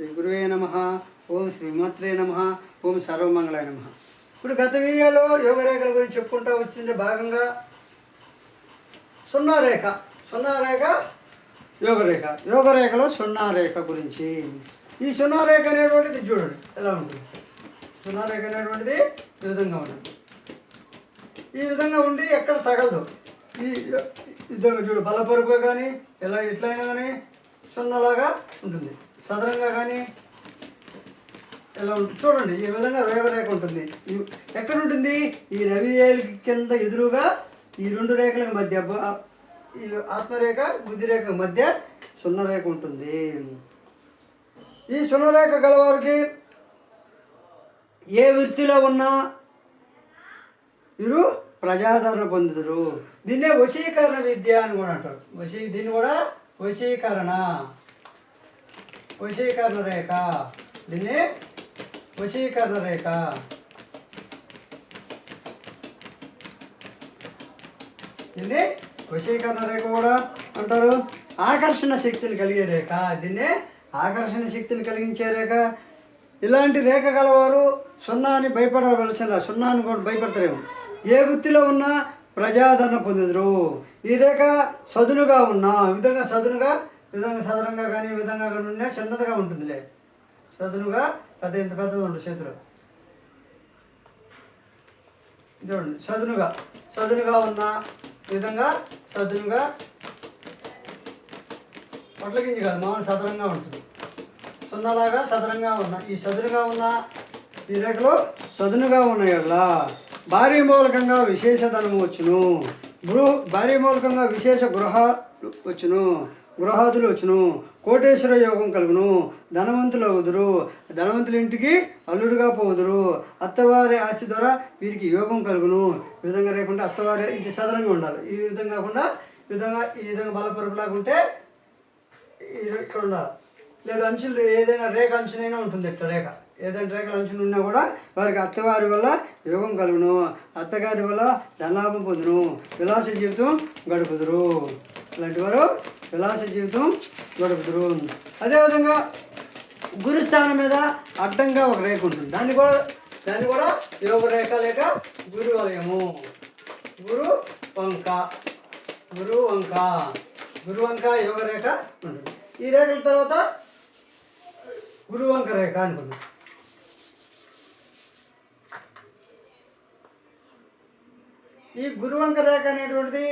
శ్రీ గురువే నమ. ఓం శ్రీమాత్రే నమ. ఓం సర్వమంగళాయ నమ. ఇప్పుడు గత వీడియోలో యోగరేఖల గురించి చెప్పుకుంటూ వచ్చింది భాగంగా సున్నా రేఖ సున్నా రేఖ యోగరేఖ. యోగరేఖలో సున్నా రేఖ గురించి. ఈ సున్నా రేఖ అనేటువంటిది చూడండి ఎలా ఉంటుంది? సున్నా రేఖ అనేటువంటిది ఈ విధంగా ఉంటుంది. ఈ విధంగా ఉండి ఎక్కడ తగలదు. ఈ ఇద్దరు చూడు బలపరుపు కానీ ఎలా ఎట్లయినా కానీ సున్నాలాగా ఉంటుంది. చదరంగా కానీ ఎలా చూడండి ఈ విధంగా రేఖ ఉంటుంది. ఎక్కడ ఉంటుంది ఈ రవి ఏలికి కింద ఎదురుగా ఈ రెండు రేఖల మధ్య ఈ ఆత్మరేఖ బుద్ధిరేఖ మధ్య సున్నరేఖ ఉంటుంది. ఈ సున్నరేఖ గలవారికి ఏ వృత్తిలో ఉన్నా వీరు ప్రజాదరణ పొందుతారు దీన్నే వశీకరణ విద్య అని కూడా అంటారు. వశీ దీన్ని కూడా వశీకరణ. వశీకరణ రేఖ దీన్ని వశీకరణ రేఖ దీన్ని వశీకరణ రేఖ కూడా అంటారు. ఆకర్షణ శక్తిని కలిగే రేఖ. దీన్ని ఆకర్షణ శక్తిని కలిగించే రేఖ. ఇలాంటి రేఖ గలవారు సున్నాని భయపడవలసిన సున్నాని కూడా భయపడతారేమో ఏ వృత్తిలో ఉన్నా ప్రజాదరణ పొందుదురు. ఈ రేఖ సదునుగా ఉన్నా విధంగా సదునుగా విధంగా సదరంగా కానీ విధంగా కానీ ఉన్నా చిన్నదిగా ఉంటుందిలే. సదునుగా పెద్ద ఇంత పెద్దది ఉండదు చేతులు. చూడండి సదునుగా సదునుగా ఉన్న ఈ విధంగా సదునుగా పొట్ల గింజ కాదు మామూలు సదరంగా ఉంటుంది. సున్నలాగా సదరంగా ఉన్న ఈ సదునుగా ఉన్న ఈ రేఖలు సదునుగా ఉన్నాయల్ల భారీ మూలకంగా విశేష ధనము వచ్చును. గృహ భారీ మూలకంగా విశేష గృహ వచ్చును. గృహాదులు వచ్చును కోటేశ్వర యోగం కలుగును ధనవంతులు అవుదురు ధనవంతుల ఇంటికి అల్లుడుగా పోదురు అత్తవారి ఆస్తి ద్వారా వీరికి యోగం కలుగును. ఈ విధంగా లేకుండా అత్తవారి ఇది సదరంగా ఉండాలి. ఈ విధంగా కాకుండా ఈ విధంగా ఈ విధంగా బలపరుపులాగా ఉంటే ఇక్కడ ఉండాలి. లేదా అంచులు ఏదైనా రేఖ అంచునైనా ఉంటుంది ఇట్లా రేఖ. ఏదైనా రేఖలు అంచులు ఉన్నా కూడా వారికి అత్తగారి వల్ల యోగం కలుగును. అత్తగారి వల్ల ధనలాభం పొందును. విలాస జీవితం గడుపుదురు. ఇలాంటి వారు విలాస జీవితం గడుపుదురు అదేవిధంగా గురుస్థానం మీద అడ్డంగా ఒక రేఖ ఉంటుంది. దాన్ని కూడా దాన్ని కూడా యోగ రేఖ లేక గురు వలయము. గురు వంక. గురు వంక. గురు వంక యోగ రేఖ ఉంటుంది. ఈ రేఖల తర్వాత గురు వంక రేఖ అనుకుందాం. ఈ గురువంక రేఖ అనేటువంటిది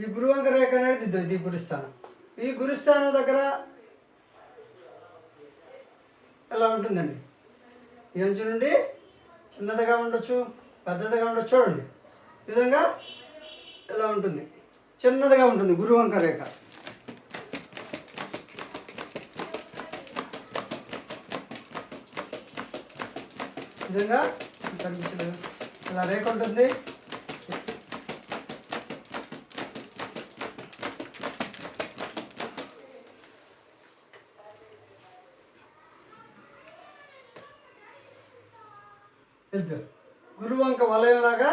ఈ గురువంక రేఖ అనేది ఇది గురుస్థానం. ఈ గురుస్థానం దగ్గర ఎలా ఉంటుందండి? ఈ అంచు నుండి చిన్నదిగా ఉండొచ్చు పెద్దదిగా ఉండొచ్చు చూడండి. ఈ విధంగా ఇలా ఉంటుంది? చిన్నదిగా ఉంటుంది గురువంక రేఖ. విధంగా కనిపించలేదు. ఇలా రేఖ ఉంటుంది. ఇద్దరు గురువంక వలయంలాగా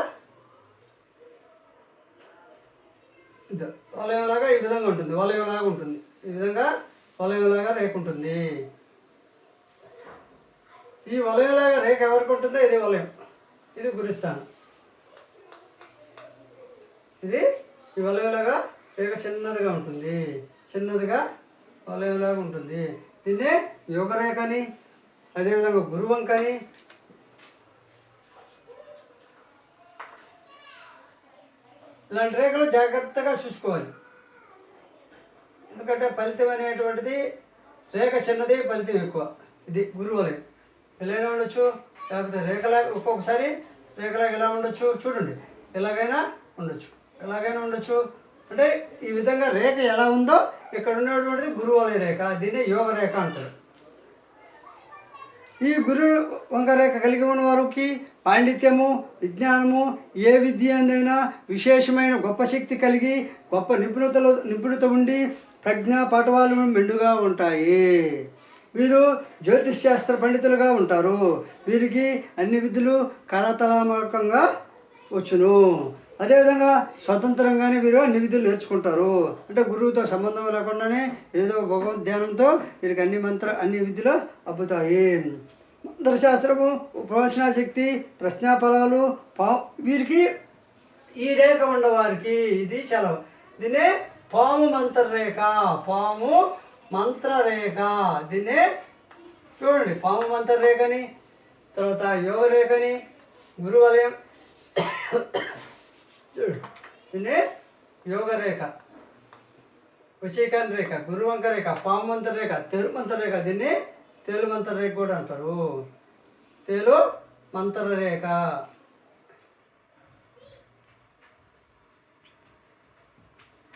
ఇద్దరు వలయంలాగా ఈ విధంగా ఉంటుంది వలయంలాగా ఉంటుంది. ఈ విధంగా వలయంలాగా రేఖ ఉంటుంది. ఈ వలయంలాగా రేఖ ఎవరికి ఉంటుందో ఇది వలయం ఇది గురిస్తాను ఇది ఈ వలయంలాగా రేఖ చిన్నదిగా ఉంటుంది చిన్నదిగా వలయంలాగా ఉంటుంది. దీన్ని యోగరేఖ అని అదేవిధంగా గురువంక అని ఇలాంటి రేఖలు జాగ్రత్తగా చూసుకోవాలి. ఎందుకంటే ఫలితం అనేటువంటిది రేఖ చిన్నది ఫలితం ఎక్కువ. ఇది గురువులే ఎలా ఉండొచ్చు లేకపోతే రేఖలా ఒక్కొక్కసారి రేఖలాగా ఎలా ఉండొచ్చు చూడండి. ఎలాగైనా ఉండొచ్చు. ఎలాగైనా ఉండొచ్చు. అంటే ఈ విధంగా రేఖ ఎలా ఉందో ఇక్కడ ఉన్నటువంటిది గురువలయ రేఖ దీన్ని యోగ రేఖ అంటారు. ఈ గురు వంకరేఖ కలిగి ఉన్న వారికి పాండిత్యము విజ్ఞానము ఏ విద్య అందైనా విశేషమైన గొప్ప శక్తి కలిగి గొప్ప నిపుణతలు నిపుణత ఉండి ప్రజ్ఞ పటవాలు మెండుగా ఉంటాయి. వీరు జ్యోతిష్ శాస్త్ర పండితులుగా ఉంటారు. వీరికి అన్ని విధులు కరతలామకంగా వచ్చును. అదేవిధంగా స్వతంత్రంగానే వీరు అన్ని విధులు నేర్చుకుంటారు. అంటే గురువుతో సంబంధం లేకుండానే ఏదో భగవద్ ధ్యానంతో వీరికి అన్ని మంత్ర అన్ని విధులు అబ్బుతాయి. మంత్రశాస్త్రము ప్రవచనా శక్తి ప్రశ్నాఫలాలు పా వీరికి ఈ రేఖ ఉన్నవారికి ఇది చాలా దీనే పాము మంత్రరేఖ పాము మంత్రరేఖ దీన్నే చూడండి. పాము మంత్రరేఖని తర్వాత యోగ రేఖని గురువలయం దీన్ని యోగ రేఖ వచీకరణ రేఖ గురువంక రేఖ పాము రేఖ తెలుమంత రేఖ దీన్ని తేలు రేఖ కూడా అంటారు. తేలు మంత్ర రేఖ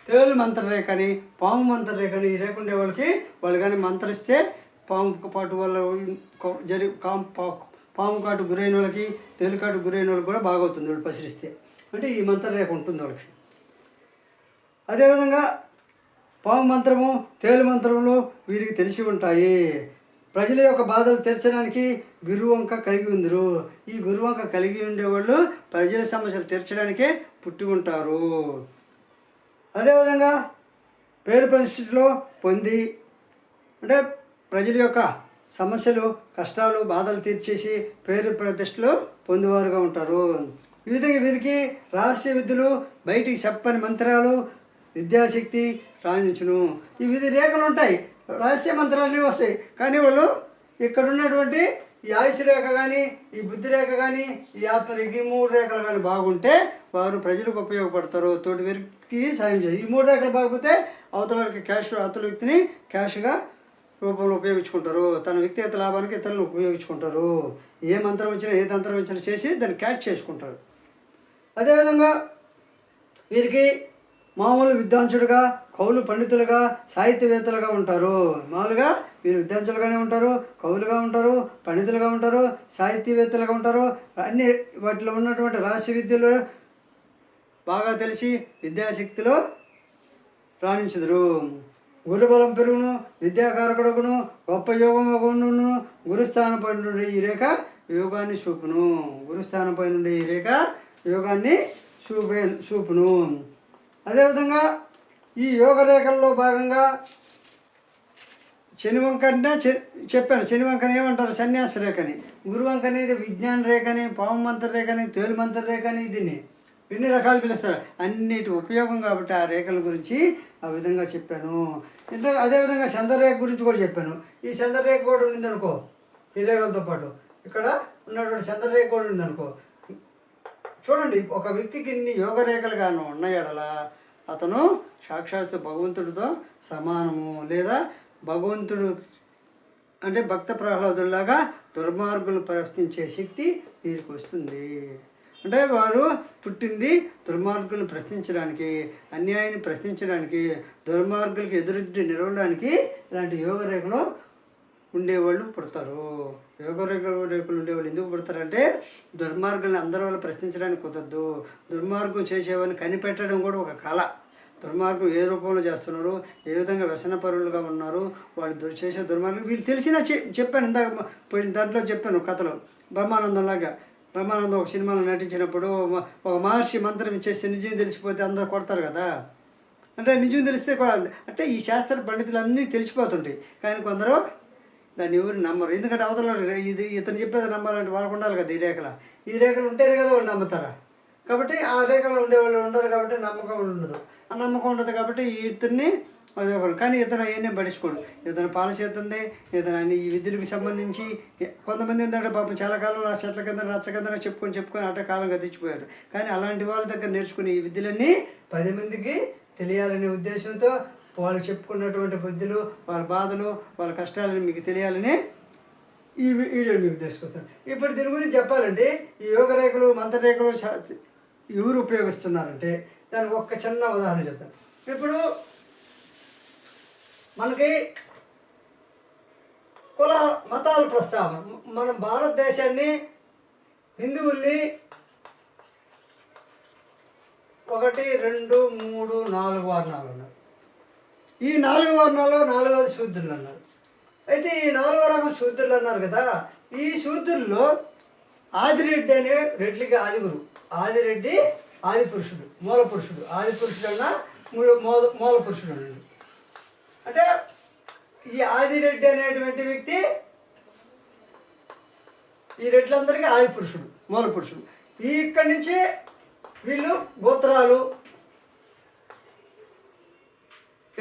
తేలు మంత రేఖ అని పాము మంత్రరేఖని ఈ రేఖ ఉండే వాళ్ళకి వాళ్ళు కానీ మంత్రిస్తే పాము పాటు వాళ్ళ జరి పా- పాము కాటు గురైన వాళ్ళకి తేలు కాటు గురైన వాళ్ళకి కూడా బాగవుతుంది వాళ్ళు పసిరిస్తే అంటే ఈ మంత్రం రేపు ఉంటుంది వాళ్ళకి. అదేవిధంగా పాము మంత్రము తేలు మంత్రములు వీరికి తెలిసి ఉంటాయి. ప్రజల యొక్క బాధలు తీర్చడానికి గురువంక కలిగి ఉందరు. ఈ గురువంక కలిగి ఉండేవాళ్ళు ప్రజల సమస్యలు తీర్చడానికే పుట్టి ఉంటారు. అదేవిధంగా పేరు పరిస్థితిలో పొంది అంటే ప్రజల యొక్క సమస్యలు కష్టాలు బాధలు తీర్చేసి పేరు ప్రతిష్టలు పొందేవారుగా ఉంటారు. ఈ విధంగా వీరికి రహస్య విద్యలు బయటికి చెప్పని మంత్రాలు విద్యాశక్తి రాణించును. ఈ వివిధ రేఖలు ఉంటాయి. రహస్య మంత్రాలు వస్తాయి. కానీ వాళ్ళు ఇక్కడ ఉన్నటువంటి ఈ ఆయుష్ రేఖ కానీ ఈ బుద్ధి రేఖ కానీ ఈ ఆత్మరేఖ ఈ మూడు రేఖలు కానీ బాగుంటే వారు ప్రజలకు ఉపయోగపడతారు. తోటి వ్యక్తికి సాయం చేస్తారు. ఈ మూడు రేఖలు బాగపోతే అవతల క్యాష్ అవతల వ్యక్తిని క్యాష్గా రూపంలో ఉపయోగించుకుంటారు. తన వ్యక్తిగత లాభానికి ఇతరులను ఉపయోగించుకుంటారు. ఏ మంత్రం వచ్చినా ఏ తంత్రం వచ్చినా చేసి దాన్ని క్యాచ్ చేసుకుంటారు. అదేవిధంగా వీరికి మామూలు విద్వాంసుడుగా కవులు పండితులుగా సాహిత్యవేత్తలుగా ఉంటారు. మామూలుగా వీరు విద్వాంసులుగానే ఉంటారు కవులుగా ఉంటారు పండితులుగా ఉంటారు సాహిత్యవేత్తలుగా ఉంటారు. అన్ని వాటిలో ఉన్నటువంటి రహస్య విద్యలు బాగా తెలిసి విద్యాశక్తిలో రాణించుదురు. గురుబలం పెరుగును విద్యాకారకుడుగును గొప్ప యోగమును గురుస్థానం పై నుండి ఈ రేఖ యోగాన్ని చూపును. గురుస్థానం పై నుండి ఈ రేఖ యోగాన్ని చూపే చూపును. అదేవిధంగా ఈ యోగ రేఖల్లో భాగంగా శనివంకనే చెప్పాను. శనివంకని ఏమంటారు? సన్యాస రేఖని. గురువంక అనేది విజ్ఞాన రేఖని పాము రేఖని తేలిమంత్ర రేఖని దీన్ని ఎన్ని రకాలు పిలుస్తారు? అన్నిటి ఉపయోగం కాబట్టి ఆ రేఖల గురించి ఆ విధంగా చెప్పాను. ఇంత అదేవిధంగా చంద్రరేఖ గురించి కూడా చెప్పాను. ఈ చంద్రరేఖ కూడా ఉందనుకో ఈ రేఖలతో పాటు. ఇక్కడ ఉన్నటువంటి చంద్రరేఖ కూడా ఉందనుకో చూడండి ఒక వ్యక్తికి ఇన్ని యోగ రేఖలు ఉన్నాయడలా అతను సాక్షాత్తు భగవంతుడితో సమానము లేదా భగవంతుడు అంటే భక్త ప్రహ్లాదుల్లాగా దుర్మార్గులు ప్రశ్నించే శక్తి వీరికి వస్తుంది. అంటే వారు పుట్టింది దుర్మార్గులను ప్రశ్నించడానికి అన్యాయాన్ని ప్రశ్నించడానికి దుర్మార్గులకు ఎదురుద్ది నిలవడానికి ఇలాంటి యోగ రేఖలు ఉండేవాళ్ళు పుడతారు. యోగ రేఖలు ఉండేవాళ్ళు ఎందుకు పుడతారంటే దుర్మార్గాన్ని అందరి వల్ల ప్రశ్నించడానికి కుదరదు. దుర్మార్గం చేసేవాడిని కనిపెట్టడం కూడా ఒక కళ. దుర్మార్గం ఏ రూపంలో చేస్తున్నారు? ఏ విధంగా వ్యసనపరులుగా ఉన్నారు? వాళ్ళు చేసే దుర్మార్గం వీళ్ళు తెలిసినా చె చెప్పాను ఇందాక పోయిన దాంట్లో చెప్పాను కథలో. బ్రహ్మానందంలాగా. బ్రహ్మానందం ఒక సినిమాలో నటించినప్పుడు ఒక మహర్షి మంత్రం ఇచ్చేసి నిజం తెలిసిపోతే అందరూ కొడతారు కదా. అంటే నిజం తెలిస్తే అంటే ఈ శాస్త్ర పండితులు అన్నీ తెలిసిపోతుంటాయి. కానీ కొందరు దాన్ని ఎవరు నమ్మరు. ఎందుకంటే అవతల ఇది ఇతను చెప్పేది నమ్మాలంటే వాళ్ళకు ఉండాలి కదా ఈ రేఖల. ఈ రేఖలు ఉంటేనే కదా వాళ్ళు నమ్ముతారా. కాబట్టి ఆ రేఖలో ఉండేవాళ్ళు ఉండరు కాబట్టి నమ్మకం ఉండదు. ఆ నమ్మకం ఉండదు కాబట్టి ఇతన్ని అది ఒకరు. కానీ ఇతను అవన్నీ పట్టించుకోడు. ఇతను పాలసీ ఎత్తుంది ఇతను అన్ని ఈ విద్యలకు సంబంధించి కొంతమంది ఏంటంటే పాపం చాలా కాలం ఆ చెట్ల కింద రచ్చ కింద చెప్పుకొని చెప్పుకొని అట్ట కాలం గతించిపోయారు కానీ అలాంటి వాళ్ళ దగ్గర నేర్చుకునే ఈ విద్యలన్నీ పది మందికి తెలియాలనే ఉద్దేశంతో వాళ్ళు చెప్పుకున్నటువంటి బుద్ధులు వాళ్ళ బాధలు వాళ్ళ కష్టాలను మీకు తెలియాలని ఈ వీడియో మీకు తెలుసుకుంటాను ఇప్పుడు దీని గురించి చెప్పాలంటే ఈ యోగ రేఖలు మంత్రరేఖలు ఎవరు ఉపయోగిస్తున్నారంటే దానికి ఒక్క చిన్న ఉదాహరణ చెప్తాను. ఇప్పుడు మనకి కుల మతాల ప్రస్తావన మనం మన భారతదేశాన్ని హిందువుల్ని ఒకటి రెండు మూడు నాలుగు ఆరు నాలుగు ఈ నాలుగు వర్ణాల్లో నాలుగవది శూద్రులు అన్నారు. అయితే ఈ నాలుగో రకం శూద్రులు అన్నారు కదా ఈ శూద్రుల్లో ఆదిరెడ్డి అనే రెడ్లికి ఆదిగురు ఆదిరెడ్డి ఆది పురుషుడు మూల పురుషుడు. ఆది పురుషుడు అన్నా మూల మూల మూల పురుషుడు. అన్నాడు అంటే ఈ ఆదిరెడ్డి అనేటువంటి వ్యక్తి ఈ రెడ్లందరికీ ఆది పురుషుడు మూల పురుషుడు. ఈ ఇక్కడి నుంచి వీళ్ళు గోత్రాలు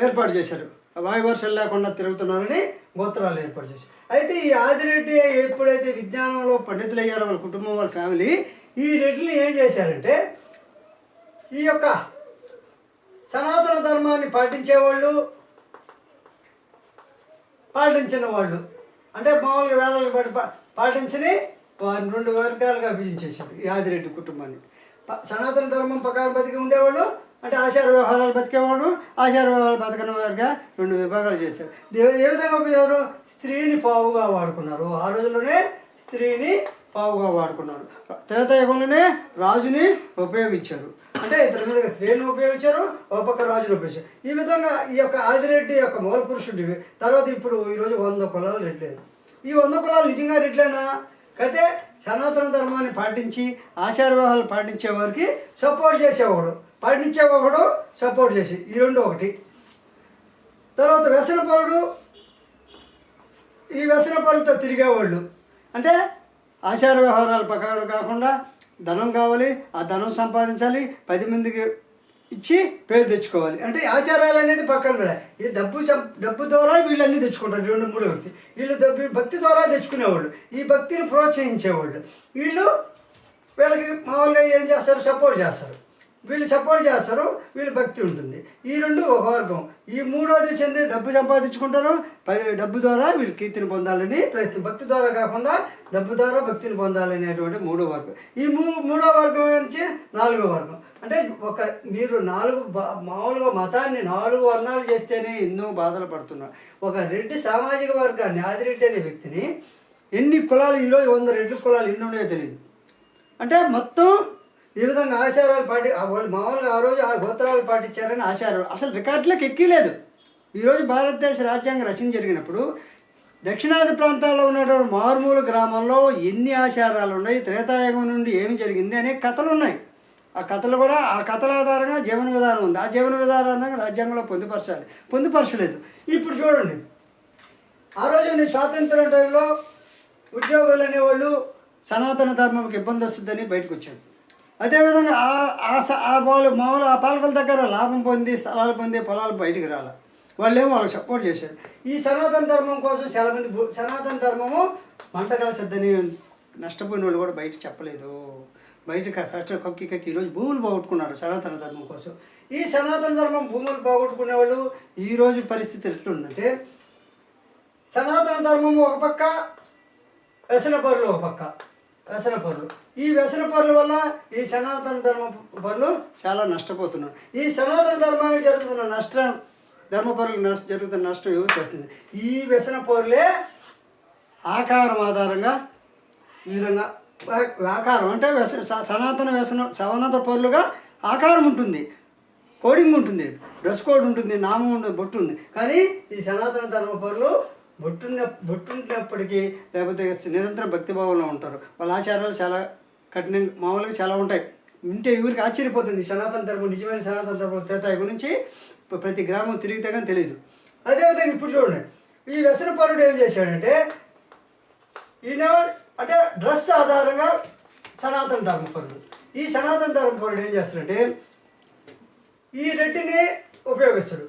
ఏర్పాటు చేశారు. వాయువర్షాలు లేకుండా తిరుగుతున్నారని గోత్రాలు ఏర్పాటు చేశారు. అయితే ఈ ఆదిరెడ్డి ఎప్పుడైతే విజ్ఞానంలో పండితులు అయ్యారో వాళ్ళ కుటుంబం వాళ్ళ ఫ్యామిలీ ఈ రెడ్డిని ఏం చేశారంటే ఈ యొక్క సనాతన ధర్మాన్ని పాటించేవాళ్ళు పాటించిన వాళ్ళు. అంటే మామూలుగా వేలకు పడి పాటించని వారిని రెండు వర్గాలుగా విభజించేశారు ఈ ఆదిరెడ్డి కుటుంబాన్ని. సనాతన ధర్మం ప్రకారం బతికి ఉండేవాళ్ళు అంటే ఆచార వ్యవహారాలు బతికేవాడు ఆచార వ్యవహారాలు బతకని వారిగా రెండు విభాగాలు చేశారు. ఏ విధంగా ఉపయోగారు స్త్రీని పావుగా వాడుకున్నారు. ఆ రోజుల్లోనే స్త్రీని పావుగా వాడుకున్నారు. త్రేతాయుగంలోనే రాజుని ఉపయోగించారు. అంటే ఇతని మీద స్త్రీని ఉపయోగించారు ఒక పక్క రాజుని ఉపయోగించారు. ఈ విధంగా ఈ యొక్క ఆదిరెడ్డి యొక్క మూల పురుషుడి తర్వాత ఇప్పుడు ఈరోజు వంద కులాలు రెడ్లేదు ఈ వంద కులాలు నిజంగా రెడ్లేనా అయితే సనాతన ధర్మాన్ని పాటించి ఆచార వ్యవహారాలు పాటించే వారికి సపోర్ట్ చేసేవాడు. పాటించేవాడు సపోర్ట్ చేసి ఈ రెండు ఒకటి. తర్వాత వ్యసనపరుడు ఈ వ్యసనపరులతో తిరిగేవాళ్ళు. అంటే ఆచార వ్యవహారాల ప్రకారం కాకుండా ధనం కావాలి ఆ ధనం సంపాదించాలి పది మందికి ఇచ్చి పేరు తెచ్చుకోవాలి. అంటే ఆచారాలు అనేది పక్కన పెడాలి ఈ డబ్బు డబ్బు ద్వారా వీళ్ళన్నీ తెచ్చుకుంటారు రెండు మూడు వ్యక్తి. వీళ్ళు డబ్బు భక్తి ద్వారా తెచ్చుకునేవాళ్ళు. ఈ భక్తిని ప్రోత్సహించేవాళ్ళు. వీళ్ళు వీళ్ళకి మామూలుగా ఏం చేస్తారు? సపోర్ట్ చేస్తారు. వీళ్ళు సపోర్ట్ చేస్తారు వీళ్ళు భక్తి ఉంటుంది. ఈ రెండు ఒక వర్గం ఈ మూడోది చెంది డబ్బు సంపాదించుకుంటారు పది డబ్బు ద్వారా వీళ్ళు కీర్తిని పొందాలని ప్రయత్నం. భక్తి ద్వారా కాకుండా డబ్బు ద్వారా భక్తిని పొందాలనేటువంటి మూడో వర్గం ఈ మూ మూడో వర్గం నుంచి నాలుగో వర్గం అంటే ఒక మీరు నాలుగు మామూలుగా మతాన్ని నాలుగు వర్ణాలు చేస్తేనే ఎన్నో బాధలు పడుతున్నారు. ఒక రెడ్డి సామాజిక వర్గాన్ని ఆదిరెడ్డి అనే వ్యక్తిని ఎన్ని కులాలు ఈరోజు వంద రెడ్డి కులాలు ఎన్ని ఉన్నాయో తెలియదు అంటే మొత్తం ఈ విధంగా ఆచారాలు పాటి వాళ్ళు మామూలుగా ఆ రోజు ఆ గోత్రాలు పాటించారని ఆచారాలు. అసలు రికార్డులకు ఎక్కిలేదు ఈరోజు భారతదేశ రాజ్యాంగ రచన జరిగినప్పుడు దక్షిణాది ప్రాంతాల్లో ఉన్నటువంటి మారుమూల గ్రామంలో ఎన్ని ఆచారాలు ఉన్నాయి త్రేతాయుగం నుండి ఏమి జరిగింది అనే కథలు ఉన్నాయి. ఆ కథలు కూడా ఆ కథల ఆధారంగా జీవన విధానం ఉంది. ఆ జీవన విధానం రాజ్యాంగంలో పొందుపరచాలి. పొందుపరచలేదు. ఇప్పుడు చూడండి. ఆ రోజు నేను స్వాతంత్రం టైంలో ఉద్యోగులు అనేవాళ్ళు సనాతన ధర్మంకి ఇబ్బంది వస్తుందని బయటకు వచ్చాడు అదేవిధంగా ఆ ఆ స- ఆ వాళ్ళు మామూలు ఆ పాలకుల దగ్గర లాభం పొంది స్థలాలు పొంది పొలాలు బయటికి రాల. వాళ్ళేమో వాళ్ళకి సపోర్ట్ చేశారు. ఈ సనాతన ధర్మం కోసం చాలామంది భూ- సనాతన ధర్మము మంట కలిసిద్దని నష్టపోయిన వాళ్ళు కూడా బయట చెప్పలేదు. బయట కష్ట కక్కి కక్కి ఈరోజు భూములు పోగొట్టుకున్నారు సనాతన ధర్మం కోసం. ఈ సనాతన ధర్మం భూములు పోగొట్టుకునే వాళ్ళు ఈరోజు పరిస్థితి ఎట్లుందంటే సనాతన ధర్మము ఒక పక్క వ్యసన పరులు ఒక పక్క. వ్యసన పరులు. ఈ వ్యసన పనుల వల్ల ఈ సనాతన ధర్మ పరులు చాలా నష్టపోతున్నారు ఈ సనాతన ధర్మానికి జరుగుతున్న నష్టం ధర్మపరులకు నష్ట జరుగుతున్న నష్టం ఎవరు చేస్తుంది ఈ వ్యసన పనులే ఆకారం ఆధారంగా ఈ విధంగా ఆకారం అంటే వ్యస స- సనాతన వ్యసన సనాతన పరులుగా ఆకారం ఉంటుంది. కోడింగ్ ఉంటుంది. డ్రెస్ కోడ్ ఉంటుంది నామం ఉంటుంది బొట్టు ఉంది. కానీ ఈ సనాతన ధర్మ పనులు బొట్టున్న బొట్టున్నప్పటికీ లేకపోతే నిరంతరం భక్తిభావంలో ఉంటారు. వాళ్ళ ఆచారాలు చాలా కఠినంగా మామూలుగా చాలా ఉంటాయి. వింటే ఊరికి ఆశ్చర్యపోతుంది. ఈ సనాతన ధర్మం నిజమైన సనాతన ధర్మం త్రేతాయుగం గురించి ప్రతి గ్రామం తిరిగితే కానీ తెలియదు. అదేవిధంగా ఇప్పుడు చూడండి. ఈ వ్యసన ఏం చేశాడంటే ఈయన అంటే డ్రెస్ ఆధారంగా సనాతన ధర్మపరుడు ఈ సనాతన ధర్మపరుడు ఏం చేస్తాడంటే ఈ రెడ్డిని ఉపయోగిస్తాడు.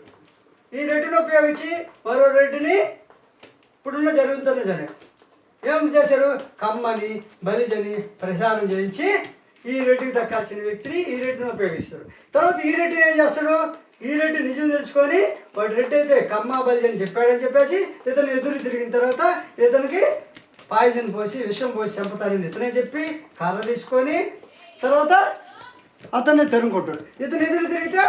ఈ రెడ్డిని ఉపయోగించి మరో రెడ్డిని ఇప్పుడున్న జరుగుతున్న జరిగింది ఏం చేశారు? కమ్మని బలిజని ప్రసారం చేయించి ఈ రెడ్డికి దక్కాల్సిన వ్యక్తిని ఈ రెడ్డిని ఉపయోగిస్తాడు తర్వాత ఈ రెడ్డిని ఏం చేస్తాడు? ఈ రెడ్డి నిజం తెలుసుకొని వాడు రెడ్డి అయితే కమ్మ బలిజని చెప్పాడని చెప్పేసి ఇతను ఎదురు తిరిగిన తర్వాత ఇతనికి పాయిజన్ పోసి విషం పోసి చంపుతానని ఇతనే చెప్పి కర్ర తీసుకొని తర్వాత అతన్ని తెరుకుంటాడు ఇతను ఎదురు తిరిగితే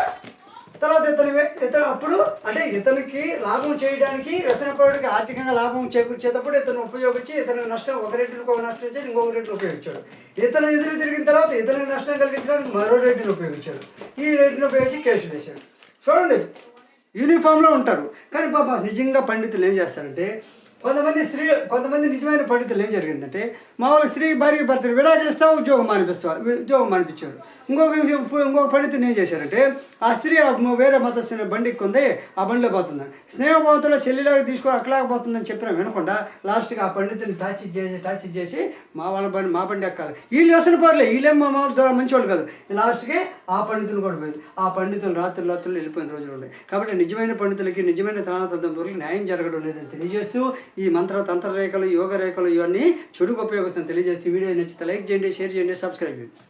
తర్వాత ఇతను ఇతను అప్పుడు అంటే ఇతనికి లాభం చేయడానికి వ్యసనపరుడికి ఆర్థికంగా లాభం చేకూర్చేటప్పుడు ఇతను ఉపయోగించి ఇతను నష్టం ఒక రెడ్డిని ఒక నష్టం ఇచ్చి ఇంకొక రెడ్డిని ఉపయోగించాడు ఇతను ఎదురు తిరిగిన తర్వాత ఇతను నష్టం కలిగించడానికి మరో రెడ్డిని ఉపయోగించాడు ఈ రెడ్డిని ఉపయోగించి కేసు వేశాడు చూడండి యూనిఫామ్లో ఉంటారు. కానీ పాప నిజంగా పండితులు ఏం చేస్తారంటే కొంతమంది స్త్రీ కొంతమంది నిజమైన పండితులు ఏం జరిగిందంటే మామూలుగా స్త్రీకి భార్య భర్తలు విడాకులు ఇస్తావు ఉద్యోగం మానిపిస్తావు ఉద్యోగం మానిపించారు. ఇంకొక ఇంకొక పండితుని ఏం చేశారంటే ఆ స్త్రీ ఆ వేరే మతస్థుని బండి ఎక్కుంది ఆ బండిలో పోతుందని స్నేహభావంతో చెల్లిలాగా తీసుకో అక్కలాగా పోతుందని చెప్పినా వినకుండా లాస్ట్కి ఆ పండితుని టాచ్ చేసి టాచ్ చేసి మా వాళ్ళ బండి మా బండి ఎక్కాలి. వీళ్ళు అసలు పర్లేదు వీళ్ళేం మా మామూలు మంచివాళ్ళు కాదు. లాస్ట్కి ఆ పండితులు కూడా పోయింది. ఆ పండితులు రాత్రి రాత్రులు వెళ్ళిపోయిన రోజులు ఉన్నాయి. కాబట్టి నిజమైన పండితులకి నిజమైన సనాతన న్యాయం జరగడం లేదని తెలియజేస్తూ ఈ మంత్ర తంత్ర రేఖలు యోగ రేఖలు ఇవన్నీ చెడుకు కోసం తెలియజేస్తూ వీడియో నచ్చితే లైక్ చేయండి షేర్ చేయండి సబ్స్క్రైబ్ చేయండి.